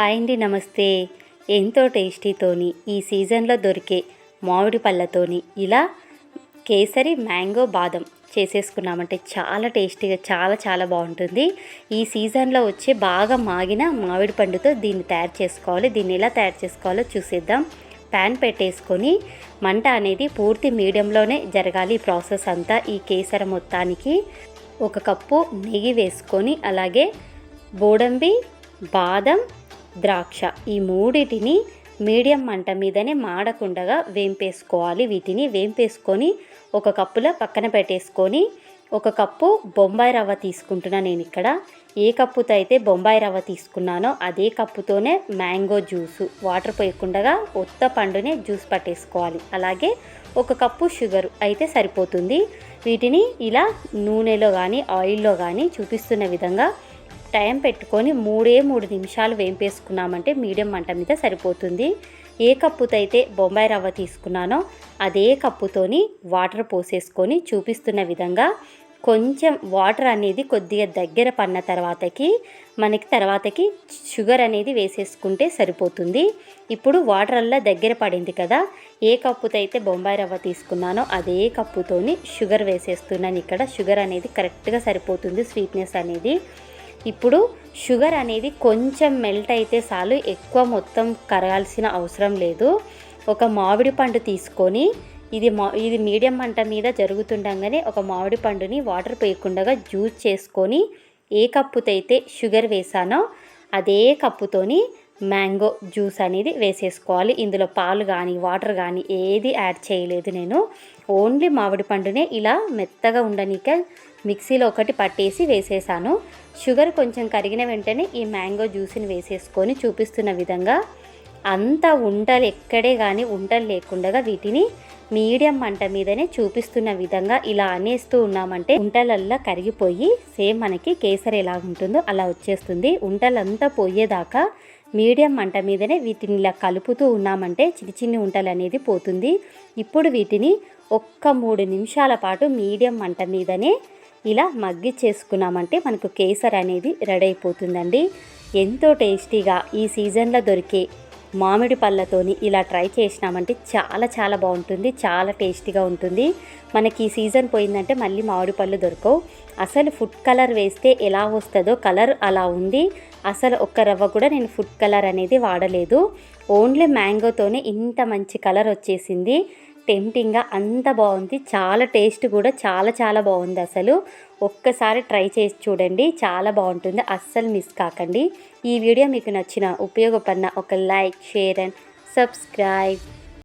Hi అండి నమస్తే. ఎంతో టేస్టీతోని ఈ సీజన్లో దొరికే మామిడి పళ్ళతోని ఇలా కేసరి మ్యాంగో బాదం చేసేసుకున్నామంటే చాలా టేస్టీగా చాలా చాలా బాగుంటుంది. ఈ సీజన్లో వచ్చే బాగా మాగిన మామిడి పండుతో దీన్ని తయారు చేసుకోవాలి. దీన్ని ఎలా తయారు చేసుకోవాలో చూసేద్దాం. ప్యాన్ పెట్టేసుకొని మంట అనేది పూర్తి మీడియంలోనే జరగాలి ఈ ప్రాసెస్ అంతా. ఈ కేసర మొత్తానికి ఒక కప్పు నెయ్యి వేసుకొని అలాగే బోడంబి బాదం ద్రాక్ష. ఈ మూడిటిని మీడియం మంట మీదనే మాడకుండగా వేంపేసుకోవాలి. వీటిని వేంపేసుకొని ఒక కప్పులో పక్కన పెట్టేసుకొని ఒక కప్పు బొంబాయి రవ్వ తీసుకుంటున్నా నేను ఇక్కడ ఏ కప్పుతో అయితే బొంబాయి రవ్వ తీసుకున్నానో అదే కప్పుతోనే మ్యాంగో జ్యూసు. వాటర్ పోయకుండా ఒత్త పండునే జ్యూస్ పట్టేసుకోవాలి. అలాగే ఒక కప్పు షుగర్ అయితే సరిపోతుంది. వీటిని ఇలా నూనెలో కానీ ఆయిల్లో కానీ చూపిస్తున్న విధంగా టైం పెట్టుకొని మూడే మూడు నిమిషాలు వేంపేసుకున్నామంటే మీడియం మంట మీద సరిపోతుంది. ఏ కప్పుతో అయితే బొంబాయి రవ్వ తీసుకున్నానో అదే కప్పుతోని వాటర్ పోసేసుకొని చూపిస్తున్న విధంగా కొంచెం వాటర్ అనేది కొద్దిగా దగ్గర పడిన తర్వాతకి మనకి తర్వాతకి షుగర్ అనేది వేసేసుకుంటే సరిపోతుంది. ఇప్పుడు వాటర్ అలా దగ్గర పడింది కదా ఏ కప్పుతో అయితే బొంబాయి రవ్వ తీసుకున్నానో అదే కప్పుతోని షుగర్ వేసేస్తున్నాను. ఇక్కడ షుగర్ అనేది కరెక్ట్గా సరిపోతుంది స్వీట్నెస్ అనేది. ఇప్పుడు షుగర్ అనేది కొంచెం మెల్ట్ అయితే చాలు ఎక్కువ మొత్తం కరగాల్సిన అవసరం లేదు. ఒక మామిడి పండు తీసుకొని ఇది మా ఇది మీడియం మంట మీద జరుగుతుండగానే ఒక మామిడి పండుని వాటర్ పోయకుండా జ్యూస్ చేసుకొని ఏ కప్పుతో అయితే షుగర్ వేసానో అదే కప్పుతోని మ్యాంగో జ్యూస్ అనేది వేసేసుకోవాలి. ఇందులో పాలు కానీ వాటర్ కానీ ఏది యాడ్ చేయలేదు నేను. ఓన్లీ మామిడి పండునే ఇలా మెత్తగా ఉండనిక మిక్సీలో ఒకటి పట్టేసి వేసేసాను. షుగర్ కొంచెం కరిగిన వెంటనే ఈ మ్యాంగో జ్యూస్ని వేసేసుకొని చూపిస్తున్న విధంగా అంత ఉంటలు ఎక్కడే కానీ ఉంటలు లేకుండా వీటిని మీడియం మంట మీదనే చూపిస్తున్న విధంగా ఇలా అనేస్తూ ఉన్నామంటే ఉంటలల్లా కరిగిపోయి సేమ్ మనకి కేసరి ఎలా ఉంటుందో అలా వచ్చేస్తుంది. ఉంటలంతా పోయేదాకా మీడియం మంట మీదనే వీటిని ఇలా కలుపుతూ ఉన్నామంటే చిన్న చిన్ని ఉంటలు అనేది పోతుంది. ఇప్పుడు వీటిని ఒక్క మూడు నిమిషాల పాటు మీడియం మంట మీదనే ఇలా మగ్గి చేసుకున్నామంటే మనకు కేసర్ అనేది రెడీ అయిపోతుందండి. ఎంతో టేస్టీగా ఈ సీజన్లో దొరికే మామిడి పళ్ళతోని ఇలా ట్రై చేసినామంటే చాలా చాలా బాగుంటుంది చాలా టేస్టీగా ఉంటుంది. మనకి ఈ సీజన్ పోయిందంటే మళ్ళీ మామిడి పళ్ళు దొరకవు. అసలు ఫుడ్ కలర్ వేస్తే ఎలా వస్తుందో కలర్ అలా ఉంది. అసలు ఒక్క రవ్వ కూడా నేను ఫుడ్ కలర్ అనేది వాడలేదు. ఓన్లీ మ్యాంగోతోనే ఇంత మంచి కలర్ వచ్చేసింది. టెంప్టింగ్గా అంత బాగుంది. చాలా టేస్ట్ కూడా చాలా చాలా బాగుంది అసలు. ఒక్కసారి ట్రై చేసి చూడండి. చాలా బాగుంటుంది. అస్సలు మిస్ కాకండి. ఈ వీడియో మీకు నచ్చిన ఉపయోగపడిన ఒక లైక్ షేర్ అండ్ సబ్స్క్రైబ్.